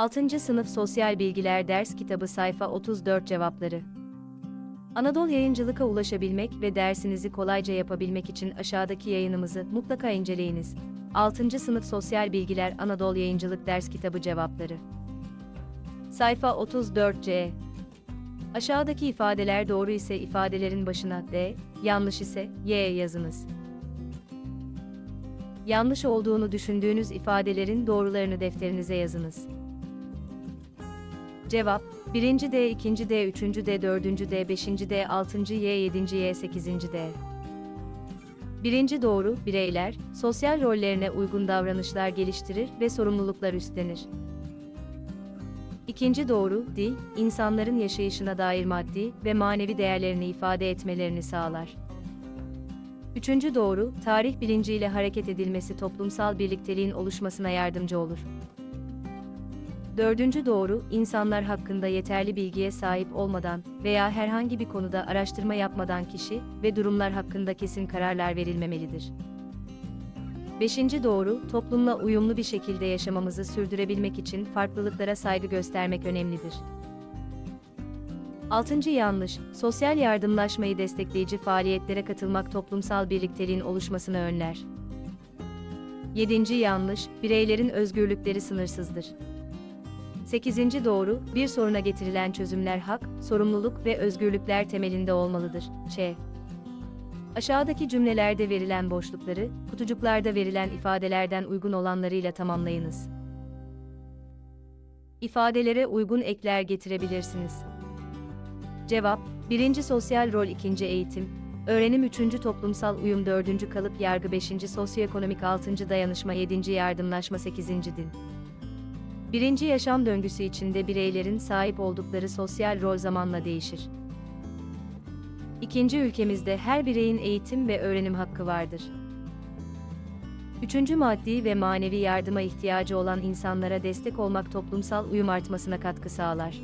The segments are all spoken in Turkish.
6. Sınıf Sosyal Bilgiler Ders Kitabı Sayfa 34 Cevapları Anadolu Yayıncılık'a ulaşabilmek ve dersinizi kolayca yapabilmek için aşağıdaki yayınımızı mutlaka inceleyiniz. 6. Sınıf Sosyal Bilgiler Anadolu Yayıncılık Ders Kitabı Cevapları Sayfa 34C Aşağıdaki ifadeler doğru ise ifadelerin başına D, yanlış ise Y yazınız. Yanlış olduğunu düşündüğünüz ifadelerin doğrularını defterinize yazınız. Cevap 1. D, 2. D, 3. D, 4. D, 5. D, 6. Y, 7. Y, 8. D. Birinci doğru, bireyler, sosyal rollerine uygun davranışlar geliştirir ve sorumluluklar üstlenir. İkinci doğru, dil, insanların yaşayışına dair maddi ve manevi değerlerini ifade etmelerini sağlar. Üçüncü doğru, tarih bilinciyle hareket edilmesi toplumsal birlikteliğin oluşmasına yardımcı olur. Dördüncü doğru, insanlar hakkında yeterli bilgiye sahip olmadan veya herhangi bir konuda araştırma yapmadan kişi ve durumlar hakkında kesin kararlar verilmemelidir. Beşinci doğru, toplumla uyumlu bir şekilde yaşamamızı sürdürebilmek için farklılıklara saygı göstermek önemlidir. Altıncı yanlış, sosyal yardımlaşmayı destekleyici faaliyetlere katılmak toplumsal birlikteliğin oluşmasını önler. Yedinci yanlış, bireylerin özgürlükleri sınırsızdır. 8. doğru, bir soruna getirilen çözümler hak, sorumluluk ve özgürlükler temelinde olmalıdır. Ç. Aşağıdaki cümlelerde verilen boşlukları, kutucuklarda verilen ifadelerden uygun olanlarıyla tamamlayınız. İfadelere uygun ekler getirebilirsiniz. Cevap 1. Sosyal rol 2. Eğitim Öğrenim 3. Toplumsal uyum 4. Kalıp yargı 5. Sosyoekonomik 6. Dayanışma 7. Yardımlaşma 8. Din Birinci yaşam döngüsü içinde bireylerin sahip oldukları sosyal rol zamanla değişir. İkinci ülkemizde her bireyin eğitim ve öğrenim hakkı vardır. Üçüncü maddi ve manevi yardıma ihtiyacı olan insanlara destek olmak toplumsal uyum artmasına katkı sağlar.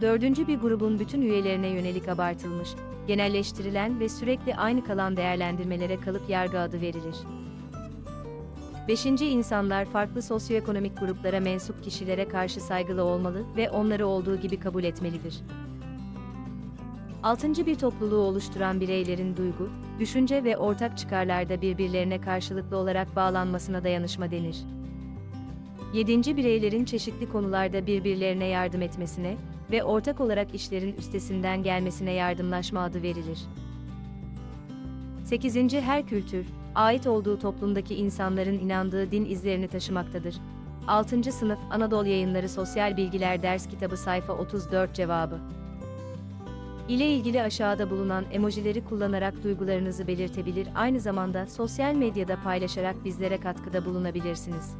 Dördüncü bir grubun bütün üyelerine yönelik abartılmış, genelleştirilen ve sürekli aynı kalan değerlendirmelere kalıp yargı adı verilir. Beşinci insanlar farklı sosyoekonomik gruplara mensup kişilere karşı saygılı olmalı ve onları olduğu gibi kabul etmelidir. Altıncı bir topluluğu oluşturan bireylerin duygu, düşünce ve ortak çıkarlarda birbirlerine karşılıklı olarak bağlanmasına dayanışma denir. Yedinci bireylerin çeşitli konularda birbirlerine yardım etmesine ve ortak olarak işlerin üstesinden gelmesine yardımlaşma adı verilir. 8. Her kültür, ait olduğu toplumdaki insanların inandığı din izlerini taşımaktadır. 6. Sınıf Anadolu Yayınları Sosyal Bilgiler Ders Kitabı Sayfa 34 Cevabı ile ilgili aşağıda bulunan emojileri kullanarak duygularınızı belirtebilir, aynı zamanda sosyal medyada paylaşarak bizlere katkıda bulunabilirsiniz.